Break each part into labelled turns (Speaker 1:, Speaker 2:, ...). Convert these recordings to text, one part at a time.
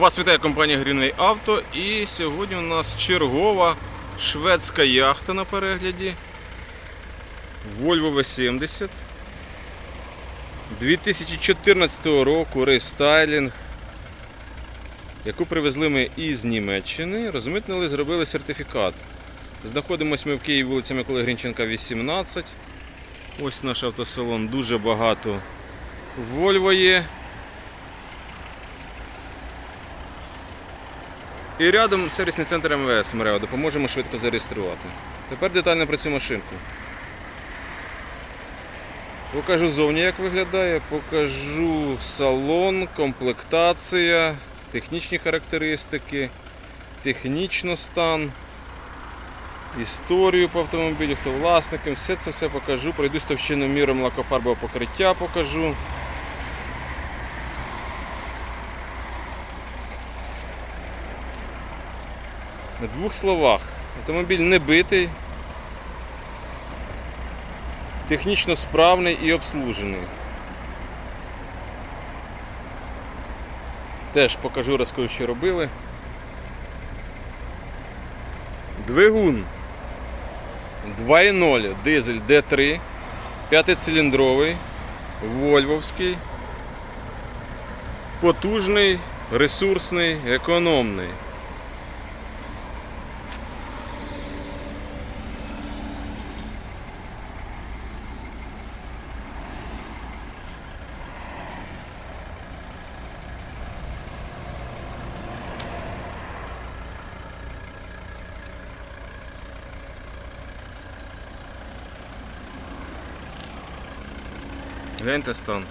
Speaker 1: Вас вітає компанія Greenway Auto і сьогодні у нас чергова шведська яхта на перегляді Volvo V70 2014 року рестайлінг, яку привезли ми із Німеччини, розмитнили, зробили сертифікат. Знаходимося ми в Києві вулиця Миколи Грінченка, 18. Ось наш автосалон, дуже багато Volvo є. І рядом сервісний центр МВС Мрео, допоможемо швидко зареєструвати. Тепер детально про цю машинку. Покажу зовні, як виглядає, покажу салон, комплектація, технічні характеристики, технічно стан, історію по автомобілю, хто власником, все це все покажу. Пройдусь товщиноміром лакофарбового покриття покажу. На двох словах. Автомобіль не битий, технічно справний і обслужений. Теж покажу розкажу, що робили. Двигун 2.0 дизель D3, п'ятициліндровий, вольвовський, потужний, ресурсний, економний. Гляньте стан.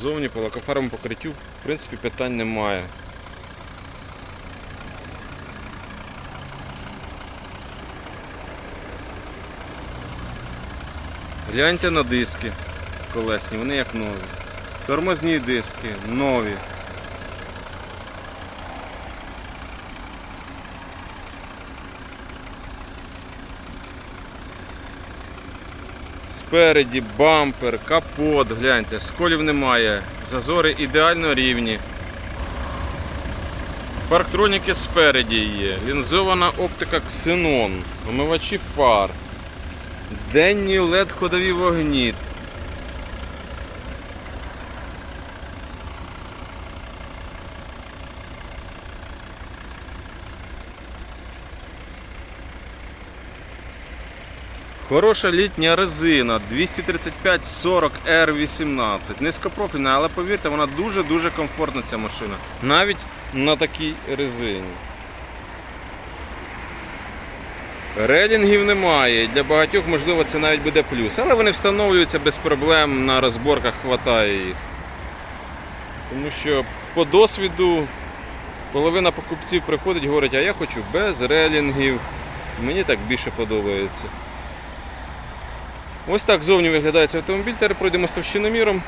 Speaker 1: Зовні по лакофарбовому покриттю, в принципі, питань немає. Гляньте на диски колесні, вони як нові. Тормозні диски нові. Спереді бампер, капот, гляньте, сколів немає, зазори ідеально рівні. Парктроніки спереді є, лінзована оптика ксенон, омивачі фар, денні LED ходові вогні. Хороша літня резина 235 40 R18. Низькопрофільна, але повірте, вона дуже-дуже комфортна ця машина. Навіть на такій резині. Релінгів немає. Для багатьох, можливо, це навіть буде плюс. Але вони встановлюються без проблем, на розборках хватає їх. Тому що по досвіду половина покупців приходить і говорить, а я хочу без релінгів. Мені так більше подобається. Ось так зовні виглядає цей автомобіль. Тепер пройдемо з товщиноміром.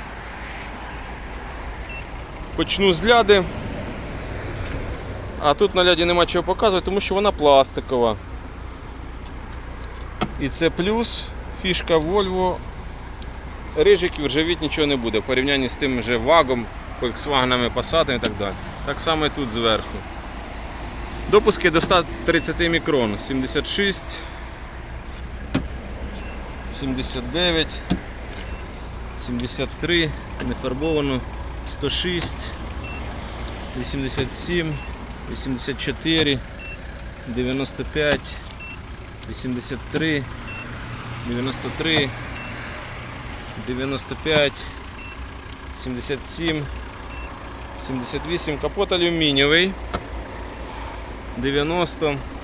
Speaker 1: Почну з ляди. А тут на ляді нема чого показувати, тому що вона пластикова. І це плюс, фішка Volvo. Рижиків ржавіть нічого не буде в порівнянні з тим же вагом, Volkswagen, Passat і так далі. Так само і тут зверху. Допуски до 130 мікрон, 76. 79, 73, нефарбовано, 106, 87, 84, 95, 83, 93, 95, 77, 78, капот алюмінієвий, 90. –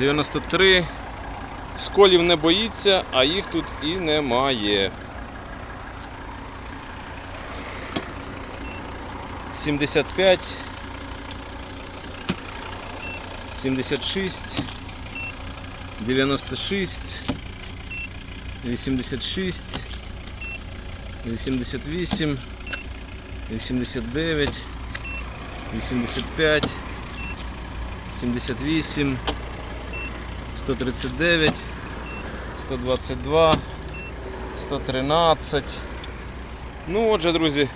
Speaker 1: 93. Сколів не боїться, а їх тут і немає. 75. 76. 96. 86. 88. 89. 85. 78. 139, 122, 113. Ну, отже, друзі,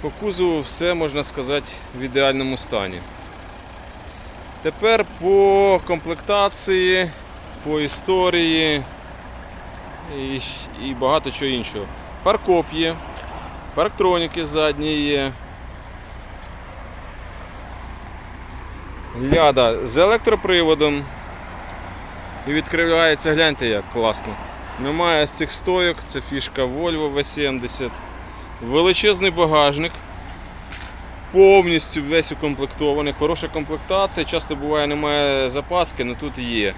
Speaker 1: по кузову все можна сказати в ідеальному стані. Тепер по комплектації, по історії і, і багато чого іншого. Фаркоп є, парктроніки задні є. Ляда з електроприводом. І відкривається, гляньте як класно. Немає з цих стойок, це фішка Volvo V70. Величезний багажник. Повністю весь укомплектований. Хороша комплектація. Часто буває немає запаски, але тут є.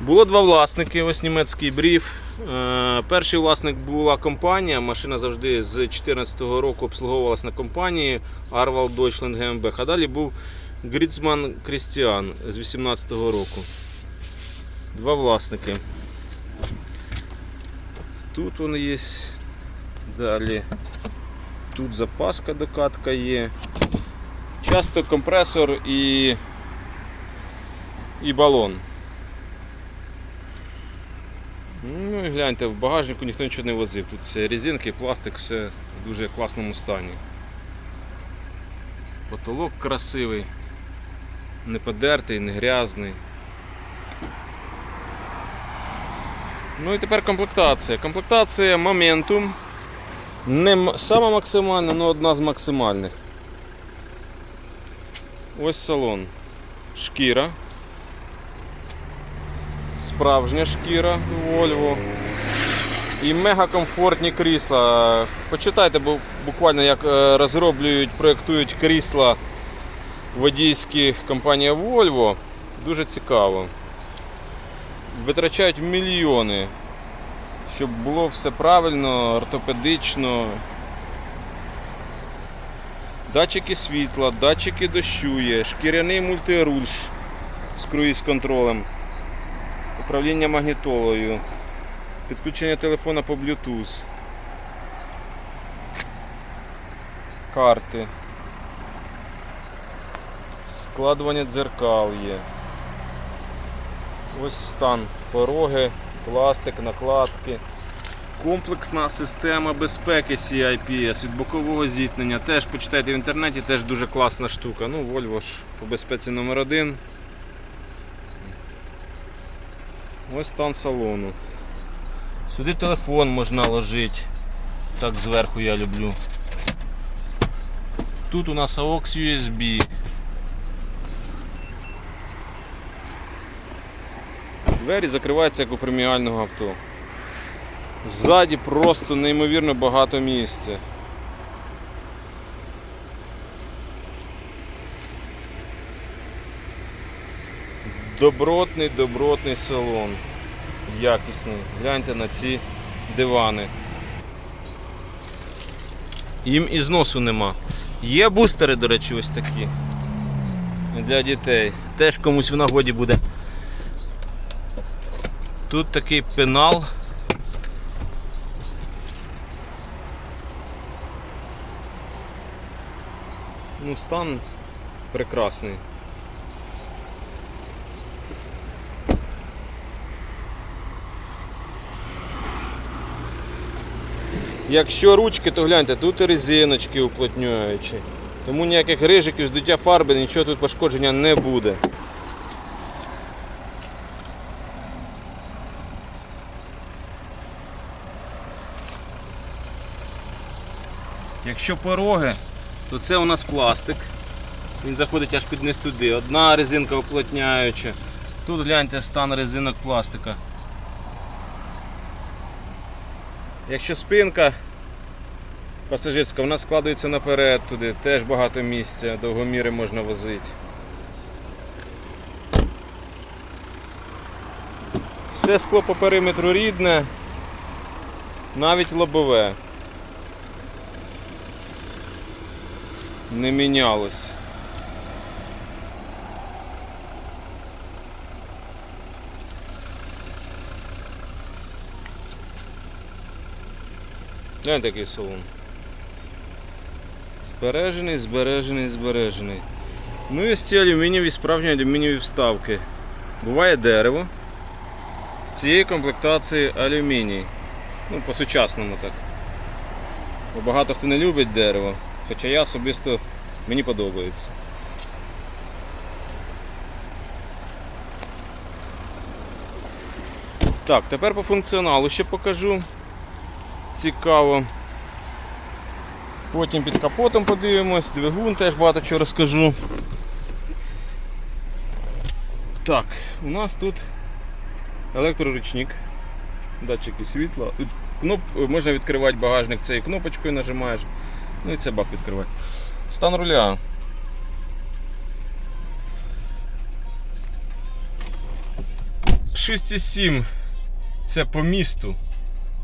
Speaker 1: Було два власники, ось німецький бріф. Е, Перший власник була компанія, машина завжди з 2014 року обслуговувалась на компанії Arval Deutschland GmbH. А далі був Гріцман Крістіан з 2018 року. Два власники. Тут вони є. Далі. Тут запаска докатка є. Часто компресор і, і балон. Ну і гляньте, в багажнику ніхто нічого не возив. Тут все резинки, пластик, все в дуже класному стані. Потолок красивий, не подертий, не грязний. Ну і тепер комплектація. Комплектація Momentum. Не сама максимальна, але одна з максимальних. Ось салон. Шкіра. Справжня шкіра Volvo. І мега комфортні крісла. Почитайте бу- буквально, як е, розроблюють, проєктують крісла водійські компанія Volvo. Дуже цікаво. Витрачають мільйони, щоб було все правильно, ортопедично. Датчики світла, датчики дощу є, шкіряний мультируль з круїз-контролем, управління магнітолою, підключення телефона по Bluetooth, карти, складування дзеркал є. Ось стан пороги, пластик, накладки. Комплексна система безпеки CIPS від бокового зіткнення. Теж почитайте в інтернеті, теж дуже класна штука. Ну, Volvo ж по безпеці номер один. Ось стан салону. Сюди телефон можна ложити. Так зверху я люблю. Тут у нас AUX USB. Двері закриваються як у преміального авто. Ззаді просто неймовірно багато місця. Добротний, добротний салон. Якісний. Гляньте на ці дивани. Їм і зносу нема. Є бустери, до речі, ось такі. Для дітей. Теж комусь в нагоді буде. Тут такий пенал. Ну, стан прекрасний. Якщо ручки, то гляньте, тут резиночки уплотнюючі. Тому ніяких рижиків, здуття фарби, нічого тут пошкодження не буде. Якщо пороги, то це у нас пластик. Він заходить аж під низ туди. Одна резинка уплотняюча. Тут гляньте стан резинок пластика. Якщо спинка пасажирська, вона складається наперед туди, теж багато місця, довгоміри можна возити. Все скло по периметру рідне, навіть лобове. Не мінялось. Глянь такий салон. Збережений, збережений, збережений. Ну і ось ці алюмінієві, справжні алюмінієві вставки. Буває дерево. В цієї комплектації алюміній. Ну, по-сучасному так. Бо багато хто не любить дерево, хоча я особисто мені подобається. Так, тепер по функціоналу ще покажу. Цікаво. Потім під капотом подивимось, двигун теж багато чого розкажу. Так, у нас тут електроручник, датчики світла. Кноп... Можна відкривати багажник цією кнопочкою нажимаєш. Ну і це бак відкривати. Стан руля. Шість сім це по місту.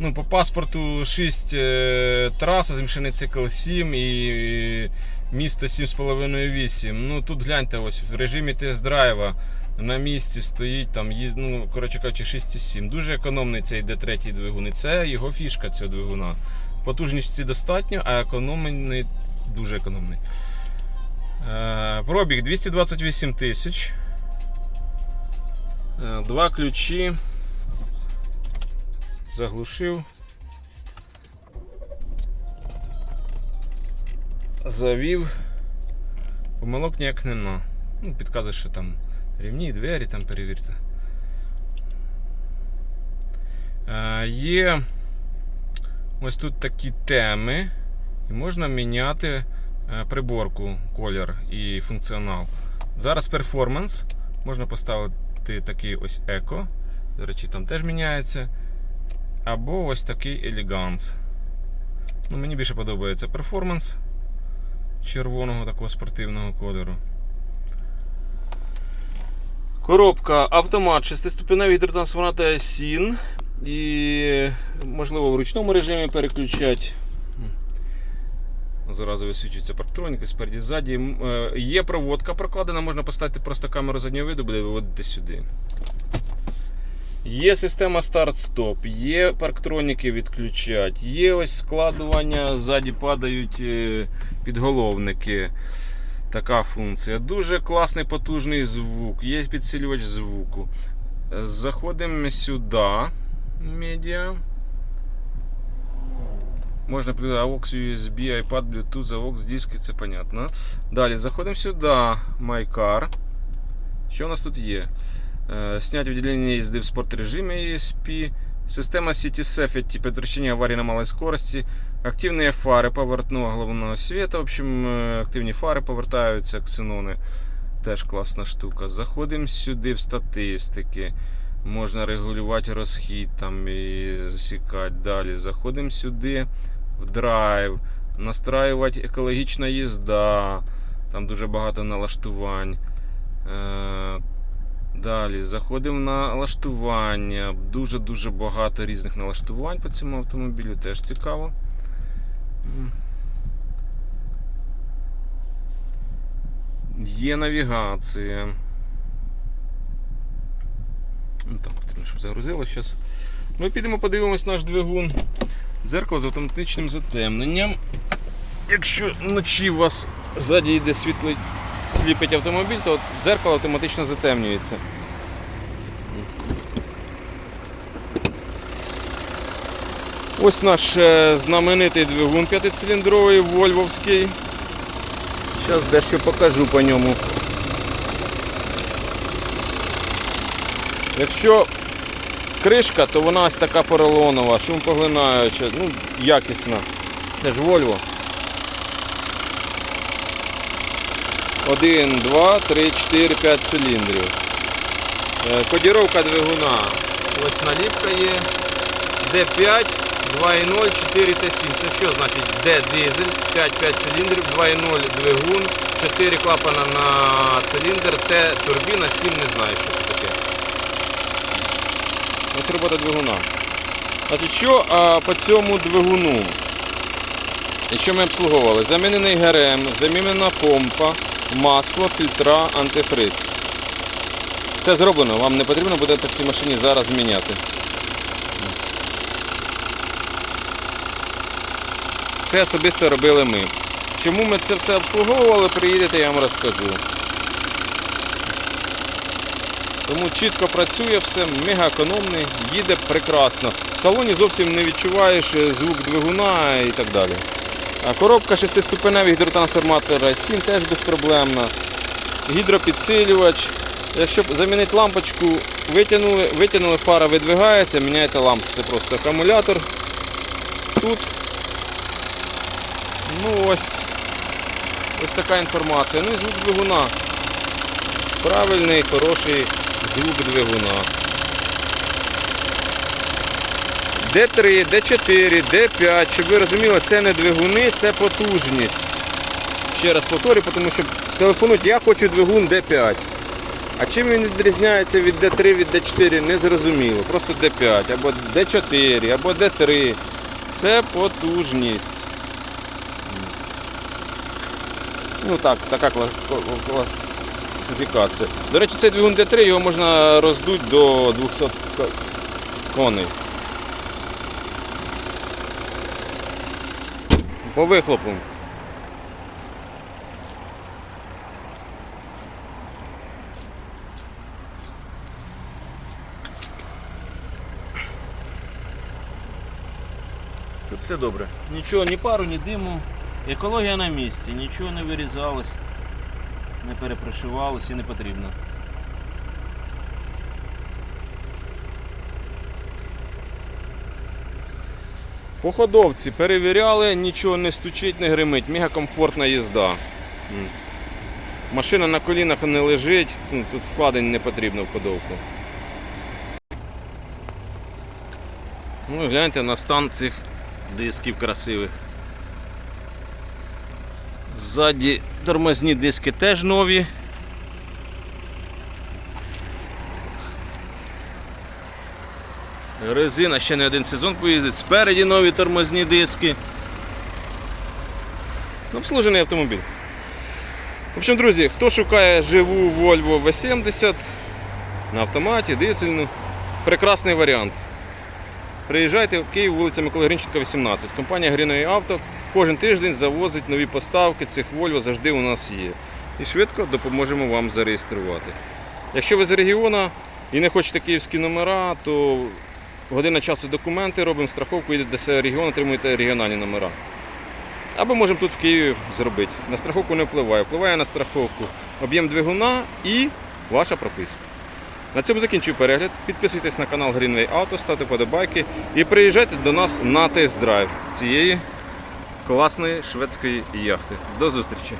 Speaker 1: Ну, по паспорту 6 е, траса, змішаний цикл 7 і місто 7,5-8. Ну тут гляньте, ось в режимі тест-драйва на місці стоїть там, ну, коротше кажучи, 6,7. Дуже економний цей D3 двигун. І це його фішка цього двигуна. Потужності достатньо, а економний дуже економний. Е, пробіг 228 тисяч. Е, Два ключі. Заглушив. Завів. Помилок ніяк нема. Ну, підказує, що там рівні, двері там перевірте. Е, є ось тут такі теми. І можна міняти е, приборку, колір і функціонал. Зараз перформанс. Можна поставити такий ось еко. До речі, там теж міняється. Або ось такий елеганс. Ну, мені більше подобається перформанс червоного такого спортивного кольору. Коробка автомат 6-ступеневий гідротрансформатор SIN. І можливо в ручному режимі переключати. Зразу висвічується парктроніка спереді ззаді. Е, Є проводка прокладена, можна поставити просто камеру заднього виду, буде виводити сюди. Є система старт-стоп, є парктроніки відключать, є ось складування, ззаді падають е, підголовники. Така функція. Дуже класний потужний звук, є підсилювач звуку. Заходимо сюди. Медіа. Можна AUX, USB, iPad, Bluetooth, AUX, диски, це понятно. Далі заходимо сюди. My Car. Що у нас тут є? Е, Снять відділення їзди в спорт режимі ESP. Система City Safety, предотвращение аварии на малой скорости. Активные фари поворотного головного света. В общем, е, активні фари повертаються, ксенони. Теж класна штука. Заходимо сюди в статистики. Можна регулювати розхід там і засікати. Далі заходимо сюди в драйв, настраювати екологічна їзда. Там дуже багато налаштувань. Е, Далі заходимо на налаштування. Дуже-дуже багато різних налаштувань по цьому автомобілю, теж цікаво. Є навігація. Ну, Так, щоб загрузило зараз. Ми підемо подивимось наш двигун. Дзеркало з автоматичним затемненням. Якщо вночі у вас ззаді йде світлий сліпить автомобіль, то дзеркало автоматично затемнюється. Ось наш е, знаменитий двигун п'ятициліндровий вольвовський. Зараз дещо покажу по ньому. Якщо кришка, то вона ось така поролонова, шумпоглинаюча, ну, якісна. Це ж Volvo. Один, два, три, чотири, п'ять циліндрів. Е, Кодіровка двигуна. Ось наліпка є. Д5, 2.0, 4 Т7. Це що значить? Д дизель, 5-5 циліндрів, 2.0 двигун, 4 клапана на циліндр, Т турбіна, 7 не знаю, що. Ось робота двигуна. Значить, що а, по цьому двигуну? І що ми обслуговували? Замінений ГРМ, замінена помпа, масло, фільтра, антифриз. Це зроблено, вам не потрібно буде по цій машині зараз міняти. Це особисто робили ми. Чому ми це все обслуговували, приїдете, я вам розкажу. Тому чітко працює все, мега економний, їде прекрасно. В салоні зовсім не відчуваєш е, звук двигуна і так далі. Коробка шестиступеневих гідротрансформатора 7 теж безпроблемна. Гідропідсилювач. Якщо замінити лампочку, витягнули, витягнули, фара видвигається, міняєте лампу. Це просто акумулятор. Тут. Ну ось. Ось така інформація. Ну і звук двигуна. Правильний, хороший звук двигуна. Д3, Д4, Д5, щоб ви розуміли, це не двигуни, це потужність. Ще раз повторю, тому що телефонують, я хочу двигун Д5. А чим він відрізняється від Д3, від Д4, не зрозуміло. Просто Д5, або Д4, або Д3. Це потужність. Ну так, така кла- кла- класифікація. До речі, цей двигун Д3 його можна роздути до 200 коней. По вихлопу. Тут все добре. Нічого, ні пару, ні диму. Екологія на місці, нічого не вирізалось, не перепрошивалось і не потрібно. По ходовці перевіряли, нічого не стучить, не гримить, мега комфортна їзда. Машина на колінах не лежить, ну, тут вкладень не потрібно в ходовку. Ну, гляньте на стан цих дисків красивих. Ззаді тормозні диски теж нові. Резина ще не один сезон поїздить. Спереді нові тормозні диски. Обслужений автомобіль. В общем, друзі, хто шукає живу Volvo V70 на автоматі, дизельну, прекрасний варіант. Приїжджайте в Київ, вулиця Миколи Гринченка, 18. Компанія Гріної Авто кожен тиждень завозить нові поставки цих Volvo завжди у нас є. І швидко допоможемо вам зареєструвати. Якщо ви з регіону і не хочете київські номера, то година часу документи, робимо страховку, їдете до себе регіон, отримуєте регіональні номера. Або можемо тут в Києві зробити. На страховку не впливає. Впливає на страховку об'єм двигуна і ваша прописка. На цьому закінчую перегляд. Підписуйтесь на канал Greenway Auto, ставте подобайки і приїжджайте до нас на тест-драйв цієї класної шведської яхти. До зустрічі!